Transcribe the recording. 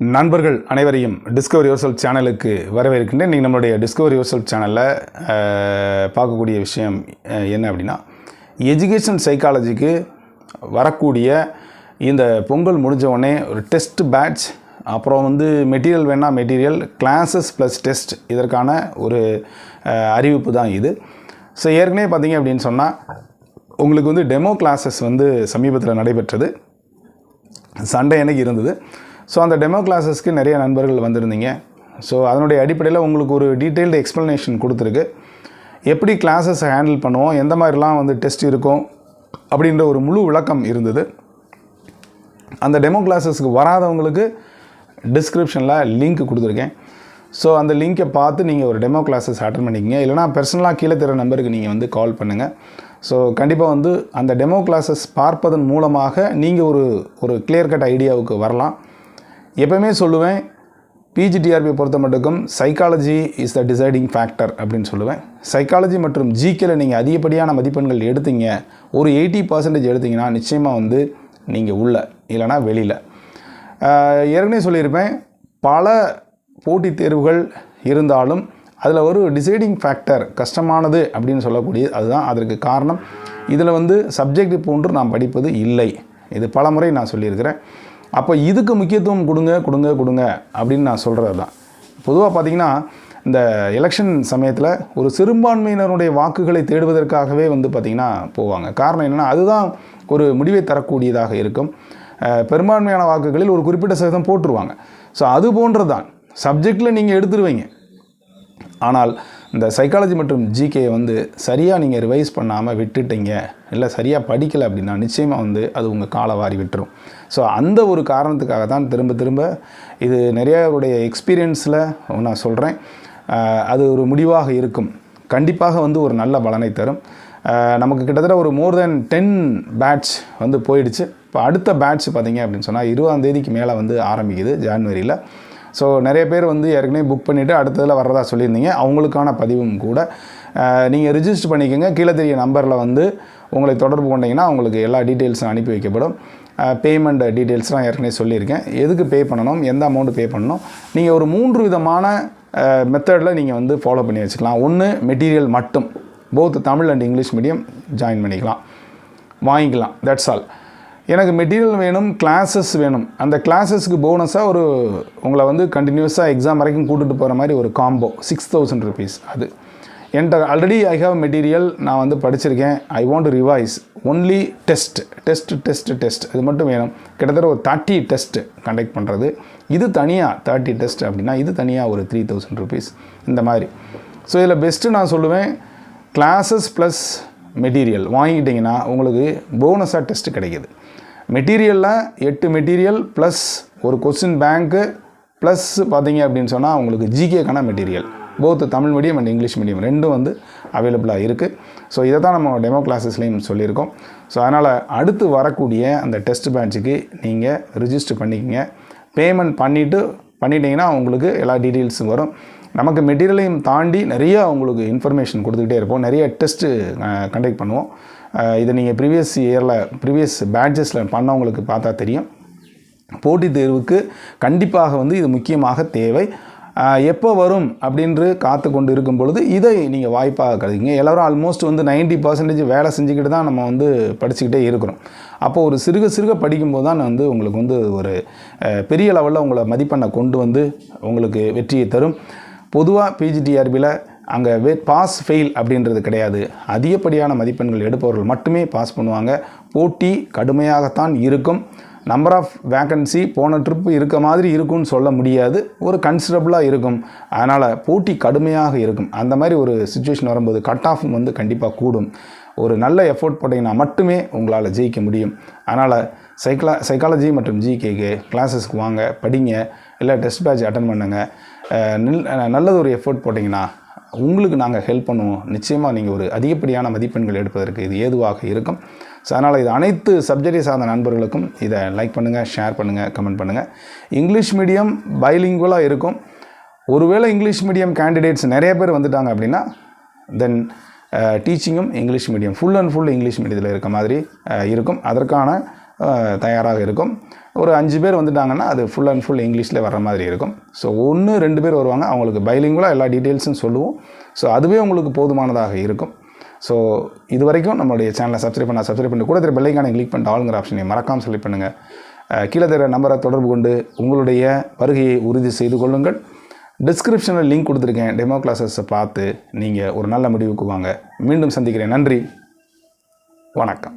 நண்பர்கள் அனைவரையும் discover your self சேனலுக்கு வரவேற்கின்றேன். நீங்கள் நம்மளுடைய டிஸ்கவர் யுவர் செல்ஃப் சேனலில் பார்க்கக்கூடிய விஷயம் என்ன அப்படின்னா எஜுகேஷன் சைக்காலஜிக்கு வரக்கூடிய இந்த பொங்கல் முடிஞ்ச உடனே ஒரு டெஸ்ட் பேட்ச் அப்புறம் வந்து மெட்டீரியல் வேணால் மெட்டீரியல் கிளாஸஸ் ப்ளஸ் டெஸ்ட் இதற்கான ஒரு அறிவிப்பு தான் இது. ஸோ ஏற்கனவே பார்த்தீங்க அப்படின்னு சொன்னால் உங்களுக்கு வந்து டெமோ கிளாஸஸ் வந்து சமீபத்தில் நடைபெற்றது. சண்டே அன்னைக்கு இருந்தது. ஸோ அந்த டெமோ கிளாஸஸ்க்கு நிறைய நண்பர்கள் வந்திருந்தீங்க. ஸோ அதனுடைய அடிப்படையில் உங்களுக்கு ஒரு டீட்டெயில்டு எக்ஸ்ப்ளனேஷன் கொடுத்துருக்கு. எப்படி கிளாஸஸ் ஹேண்டில் பண்ணுவோம்? எந்த மாதிரிலாம் வந்து டெஸ்ட் இருக்கும்? அப்படின்ற ஒரு முழு விளக்கம் இருந்தது. அந்த டெமோ கிளாஸஸ்க்கு வராதவங்களுக்கு டிஸ்கிரிப்ஷனில் லிங்க் கொடுத்துருக்கேன். ஸோ அந்த லிங்க்கை பார்த்து நீங்கள் ஒரு டெமோ கிளாஸஸ் அட்டன் பண்ணிக்கிங்க. இல்லைனா பர்சனலாக கீழே தர நம்பருக்கு நீங்கள் வந்து கால் பண்ணுங்கள் ஸோ கண்டிப்பாக வந்து அந்த டெமோ கிளாஸஸ் பார்ப்பதன் மூலமாக நீங்கள் ஒரு ஒரு கிளியர் கட் ஐடியாவுக்கு வரலாம். எப்பவுமே சொல்லுவேன் பிஜிடிஆர்பி பொறுத்த மட்டுக்கும் psychology is the deciding factor அப்படின்னு சொல்லுவேன். சைக்காலஜி மற்றும் ஜிகேல நீங்கள் அதிகப்படியான மதிப்பெண்கள் எடுத்தீங்க ஒரு எயிட்டி பர்சன்டேஜ் எடுத்தீங்கன்னா நிச்சயமாக வந்து நீங்கள் உள்ள இல்லைனா வெளியில். ஏற்கனவே சொல்லியிருப்பேன் பல போட்டித் தேர்வுகள் இருந்தாலும் அதில் ஒரு டிசைடிங் ஃபேக்டர் கஷ்டமானது அப்படின்னு சொல்லக்கூடியது அதுதான். அதற்கு காரணம் இதில் வந்து சப்ஜெக்ட் போன்று நாம் படிப்பது இல்லை. இது பல முறை நான் சொல்லியிருக்கிறேன். அப்போ இதுக்கு முக்கியத்துவம் கொடுங்க கொடுங்க கொடுங்க அப்படின்னு நான் சொல்கிறது தான் பொதுவாக பார்த்தீங்கன்னா இந்த எலெக்ஷன் சமயத்தில் ஒரு சிறுபான்மையினருடைய வாக்குகளை தேடுவதற்காகவே வந்து பார்த்திங்கன்னா போவாங்க. காரணம் என்னென்னா அதுதான் ஒரு முடிவை தரக்கூடியதாக இருக்கும். பெரும்பான்மையான வாக்குகளில் ஒரு குறிப்பிட்ட சதவீதம் போட்டுருவாங்க. ஸோ அது போன்றது தான் சப்ஜெக்டில் நீங்கள் எடுத்துருவீங்க. ஆனால் இந்த சைக்காலஜி மற்றும் ஜிகேயை வந்து சரியாக நீங்கள் ரிவைஸ் பண்ணாமல் விட்டுட்டீங்க. இல்லை சரியாக படிக்கலை அப்படின்னா நிச்சயமாக வந்து அது உங்கள் காலை வாரி விட்டுரும். ஸோ அந்த ஒரு காரணத்துக்காக தான் திரும்ப திரும்ப இது நிறையாவுடைய எக்ஸ்பீரியன்ஸில் நான் சொல்கிறேன் அது ஒரு முடிவாக இருக்கும். கண்டிப்பாக வந்து ஒரு நல்ல பலனை தரும். நமக்கு கிட்டத்தட்ட ஒரு மோர் தென் டென் பேட்ச் வந்து போயிடுச்சு. இப்போ அடுத்த பேட்ச் பார்த்தீங்க அப்படின்னு சொன்னால் இருபதாம் தேதிக்கு மேலே வந்து ஆரம்பிக்குது ஜான்வரியில். ஸோ நிறைய பேர் வந்து ஏற்கனவே புக் பண்ணிவிட்டு அடுத்ததில் வர்றதா சொல்லியிருந்தீங்க. அவங்களுக்கான பதிவும் கூட. நீங்கள் ரிஜிஸ்டர் பண்ணிக்கோங்க. கீழே தெரிய நம்பரில் வந்து உங்களை தொடர்பு கொண்டீங்கன்னா உங்களுக்கு எல்லா டீட்டெயில்ஸும் அனுப்பி வைக்கப்படும். பேமெண்ட் டீட்டெயில்ஸ்லாம் ஏற்கனவே சொல்லியிருக்கேன். எதுக்கு பே பண்ணணும்? எந்த அமௌண்ட்டு பே பண்ணணும்? நீங்கள் ஒரு மூன்று விதமான மெத்தடில் நீங்கள் வந்து ஃபாலோ பண்ணி வச்சுக்கலாம். ஒன்று மெட்டீரியல் மட்டும். Both Tamil and English medium join பண்ணிக்கலாம். வாங்கிக்கலாம். தட்ஸ் ஆல் எனக்கு மெட்டீரியல் வேணும் கிளாஸஸ் வேணும். அந்த கிளாஸஸ்க்கு போனஸாக ஒரு உங்களை வந்து கண்டினியூஸாக எக்ஸாம் வரைக்கும் கூட்டிகிட்டு போகிற மாதிரி ஒரு காம்போ சிக்ஸ் தௌசண்ட் ருபீஸ் அது. என்கிட்ட ஆல்ரெடி ஐ ஹாவ் மெட்டீரியல் நான் வந்து படிச்சிருக்கேன். I want revise only test test test test இது மட்டும் வேணும். கிட்டத்தட்ட ஒரு தேர்ட்டி டெஸ்ட் கண்டக்ட் பண்ணுறது இது தனியாக தேர்ட்டி டெஸ்ட் அப்படின்னா இது தனியாக ஒரு த்ரீ தௌசண்ட் ருபீஸ் இந்த மாதிரி. ஸோ இதில் பெஸ்ட்டு நான் சொல்லுவேன். கிளாஸஸ் ப்ளஸ் மெட்டீரியல் வாங்கிக்கிட்டிங்கன்னா உங்களுக்கு போனஸாக டெஸ்ட்டு கிடைக்கிது. மெட்டீரியலில் எட்டு மெட்டீரியல் ப்ளஸ் ஒரு கொஸ்டின் பேங்க்கு ப்ளஸ் பார்த்தீங்க அப்படின்னு சொன்னால் உங்களுக்கு ஜிகேக்கான material. Both Tamil medium and English medium ரெண்டும் வந்து அவைலபிளாக இருக்குது ஸோ இதை தான் நம்ம டெமோ கிளாஸஸ்லேயும் சொல்லியிருக்கோம். ஸோ அதனால் அடுத்து வரக்கூடிய அந்த டெஸ்ட் பேட்சுக்கு நீங்கள் ரிஜிஸ்டர் பண்ணிக்கங்க. பேமெண்ட் பண்ணிவிட்டு பண்ணிட்டீங்கன்னா உங்களுக்கு எல்லா டீட்டெயில்ஸும் வரும். நமக்கு மெட்டீரியலையும் தாண்டி நிறைய அவங்களுக்கு இன்ஃபர்மேஷன் கொடுத்துக்கிட்டே இருப்போம். நிறைய டெஸ்ட்டு கண்டக்ட் பண்ணுவோம். இதை நீங்கள் ப்ரீவியஸ் இயரில் ப்ரீவியஸ் பேட்சஸில் பண்ணவங்களுக்கு பார்த்தா தெரியும். போட்டித் தேர்வுக்கு கண்டிப்பாக வந்து இது முக்கியமாக தேவை. எப்போ வரும் அப்படின்று காத்து கொண்டு இருக்கும் பொழுது இதை நீங்கள் வாய்ப்பாக கருதிங்க. எல்லோரும் ஆல்மோஸ்ட் வந்து 90% பர்சன்டேஜ் வேலை செஞ்சுக்கிட்டு தான் நம்ம வந்து படிச்சுக்கிட்டே இருக்கிறோம். அப்போ ஒரு சிறுக சிறுக படிக்கும்போது தான் வந்து உங்களுக்கு வந்து ஒரு பெரிய லெவலில் உங்களை மதிப்பெண்ணை கொண்டு வந்து உங்களுக்கு வெற்றியை தரும். பொதுவாக பிஜிடிஆர்பியில் அங்கே வே பாஸ் ஃபெயில் அப்படின்றது கிடையாது. அதிகப்படியான மதிப்பெண்கள் எடுப்பவர்கள் மட்டுமே பாஸ் பண்ணுவாங்க. போட்டி கடுமையாகத்தான் இருக்கும். நம்பர் ஆஃப் வேக்கன்சி போன ட்ரிப் இருக்க மாதிரி இருக்கும்னு சொல்ல முடியாது. ஒரு கன்சிடபிளாக இருக்கும். அதனால் போட்டி கடுமையாக இருக்கும். அந்த மாதிரி ஒரு சுச்சுவேஷன் வரும்போது கட் ஆஃப் வந்து கண்டிப்பாக கூடும். ஒரு நல்ல எஃபோர்ட் போட்டிங்கன்னா மட்டுமே உங்களால் ஜெயிக்க முடியும். அதனால் சைக்கலா சைக்காலஜி மற்றும் ஜிகேக்கு கிளாஸஸ்க்கு வாங்க படிங்க. இல்லை டெஸ்ட் பேட்ச் அட்டன் பண்ணுங்க. நில்- நல்லது ஒரு எஃபோர்ட் போட்டிங்கன்னா உங்களுக்கு நாங்கள் ஹெல்ப் பண்ணுவோம். நிச்சயமாக நீங்கள் ஒரு அதிகப்படியான மதிப்பெண்கள் எடுப்பதற்கு இது ஏதுவாக இருக்கும். ஸோ அதனால் இது அனைத்து சப்ஜெக்டை சார்ந்த நண்பர்களுக்கும் இதை லைக் பண்ணுங்கள் ஷேர் பண்ணுங்கள் கமெண்ட் பண்ணுங்கள் இங்கிலீஷ் மீடியம் பைலிங்குவலாக இருக்கும். ஒருவேளை இங்கிலீஷ் மீடியம் கேண்டிடேட்ஸ் நிறைய பேர் வந்துட்டாங்க அப்படின்னா then டீச்சிங்கும் English medium full and full English மீடியத்தில் இருக்க மாதிரி இருக்கும். அதற்கான தயாராக இருக்கும். ஒரு அஞ்சு பேர் வந்துட்டாங்கன்னா அது ஃபுல் அண்ட் ஃபுல் இங்கிலீஷில் வர்ற மாதிரி இருக்கும். ஸோ ஒன்று ரெண்டு பேர் வருவாங்க. அவங்களுக்கு பைலிங்குலாக எல்லா டீட்டெயில்ஸும் சொல்லுவோம். ஸோ அதுவே உங்களுக்கு போதுமானதாக இருக்கும். ஸோ இது வரைக்கும் நம்மளுடைய சேனலை சப்ஸ்கிரைப் பண்ண சப்ஸ்கிரைப் பண்ணி கூட தெரிய பெல்லைக்கான கிளிக் பண்ணிட்டு ஆளுங்கிற ஆப்ஷனை மறக்காமல் செலக்ட் பண்ணுங்கள் கீழே தர நம்பரை தொடர்பு கொண்டு உங்களுடைய வருகையை உறுதி செய்து கொள்ளுங்கள். டிஸ்கிரிப்ஷனில் லிங்க் கொடுத்துருக்கேன். டெமோ கிளாஸஸை பார்த்து நீங்கள் ஒரு நல்ல முடிவுக்கு வாங்க. மீண்டும் சந்திக்கிறேன். நன்றி. வணக்கம்.